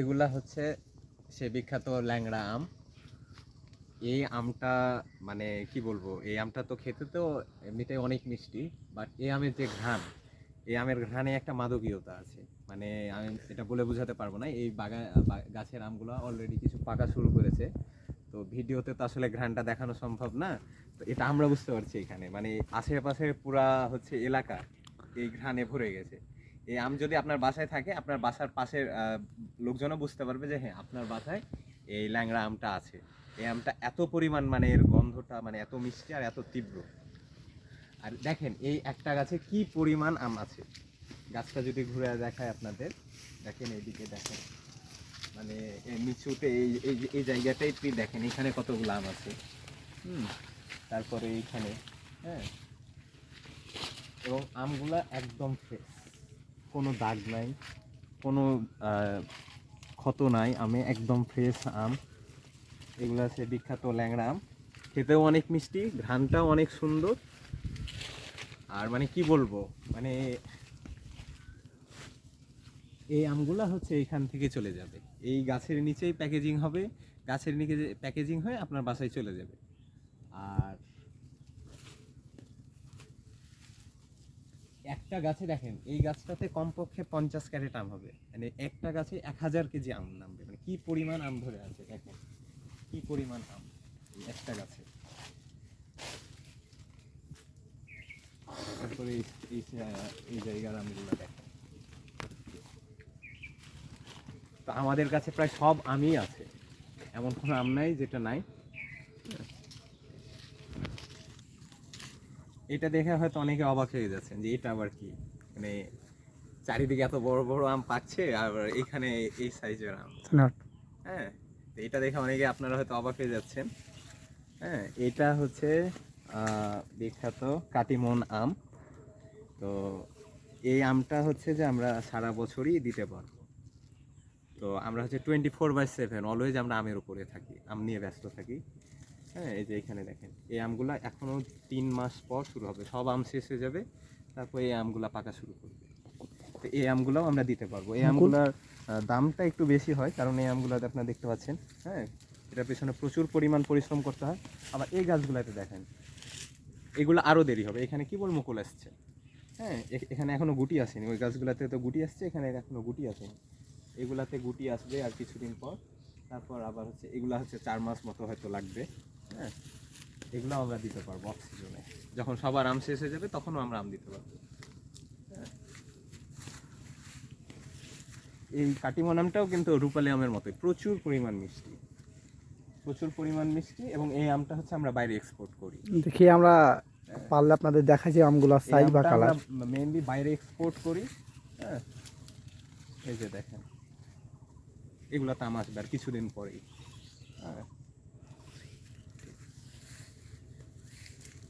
এগুলা হচ্ছে সে বিখ্যাত ল্যাংড়া আম। এই আমটা মানে কি বলব, এই আমটা তো খেতে তো এমনিতেই অনেক মিষ্টি বাট এই আমের যে ঘ্রাণ, এই আমের ঘ্রাণে একটা মাদকীয়তা আছে। মানে আমি এটা বলে বোঝাতে পারব না, এই বাগা গাছের আমগুলো অলরেডি কিছু পাকা শুরু করেছে। তো ভিডিওতে তো আসলে ঘ্রাণটা দেখানো সম্ভব না, তো এটা আমরা বুঝতে পারছি এখানে। মানে আশেপাশে পুরা হচ্ছে এলাকা এই ঘ্রাণে ভরে গেছে। এই আম যদি আপনার বাসায় থাকে, আপনার বাসার পাশের লোকজনও বুঝতে পারবে যে হ্যাঁ আপনার বাসায় এই ল্যাংড়া আমটা আছে। এই আমটা এত পরিমাণ মানে এর গন্ধটা মানে এত মিষ্টি আর এত তীব্র। আর দেখেন, এই একটা গাছে কি পরিমাণ আম আছে। গাছটা যদি ঘুরে দেখায় আপনাদের, দেখেন এইদিকে দেখেন। মানে নিচুতে এই এই জায়গাটাই আপনি দেখেন, এখানে কতগুলো আম আছে। হুম, তারপরে এইখানে হ্যাঁ। এবং আমগুলা একদম ফ্রেশ কোনো দাগ নাই, কোনো ক্ষত নাই, আমে একদম ফ্রেশ আম। এগুলো আছে বিখ্যাত ল্যাংড়া আম। খেতেও অনেক মিষ্টি, ঘ্রাণটাও অনেক সুন্দর। আর মানে কি বলব মানে এই আমগুলা হচ্ছে এইখান থেকে চলে যাবে। এই গাছের নিচেই প্যাকেজিং হবে, গাছের নিচে প্যাকেজিং হয়ে আপনার বাসায় চলে যাবে। আর একটা গাছে দেখেন, এই গাছটাতে কমপক্ষে পঞ্চাশ ক্যারেট আম হবে। মানে একটা গাছে এক হাজার কেজি আম নামবে। মানে কি পরিমাণ আম ধরে আছে দেখেন, কি পরিমাণ আম একটা গাছে। তারপরে এই জায়গার আমগুলো দেখেন। তো আমাদের কাছে প্রায় সব আমই আছে। এমন কোনো আম নাই যেটা নাই। এটা দেখে হয়তো অনেকে অবাক হয়ে যাচ্ছেন যে এটা আবার কি? মানে চারিদিকে এত বড় বড় আম পাচ্ছে আর এখানে এই সাইজের আম। হ্যাঁ এটা দেখে অনেকে আপনারা হয়তো অবাক হয়ে যাচ্ছেন। হ্যাঁ এটা হচ্ছে বিখ্যাত কাটিমন আম। তো এই আমটা হচ্ছে যে আমরা সারা বছরই দিতে পারব। তো আমরা হচ্ছে twenty four by seven always আমরা আমের উপরে থাকি আম নিয়ে ব্যস্ত থাকি। হ্যাঁ এই যে এখানে দেখেন এই আমগুলা এখনও তিন মাস পর শুরু হবে। সব আম শেষ হয়ে যাবে তারপর এই আমগুলা পাকা শুরু করবে। তো এই আমগুলাও আমরা দিতে পারব। এই আমগুলার দামটা একটু বেশি হয় কারণ এই আমগুলাতে আপনারা দেখতে পাচ্ছেন হ্যাঁ এটার পেছনে প্রচুর পরিমাণ পরিশ্রম করতে হয়। আবার এই গাছগুলাতে দেখেন এগুলো আরও দেরি হবে। এখানে কি বল মুকুল আসছে। হ্যাঁ এখানে এখনও গুটি আসেনি। ওই গাছগুলাতে তো গুটি আসছে এখানে এখনও গুটি আসেনি। এগুলাতে গুটি আসবে আর কিছুদিন পর। তারপর আবার হচ্ছে এগুলা হচ্ছে চার মাস মতো হয়তো লাগবে। হ্যাঁ। এগুলো আমরা দিতে পারব অক্সিজনে যখন সবার আম শেষ হয়ে যাবে তখনও আমরা আম দিতে পারব। হ্যাঁ। এই কাটিমন আমটাও কিন্তু রূপালী আমের মতোই প্রচুর পরিমাণ মিষ্টি। প্রচুর পরিমাণ মিষ্টি এবং এই আমটা হচ্ছে আমরা বাইরে এক্সপোর্ট করি। দেখি আমরা পারলে আপনাদের দেখাচ্ছি আমগুলোর সাইজ বা কালার মেইনলি বাইরে এক্সপোর্ট করি হ্যাঁ। এই যে দেখেন এগুলো তাম আসবে আর কিছুদিন পরেই। হ্যাঁ।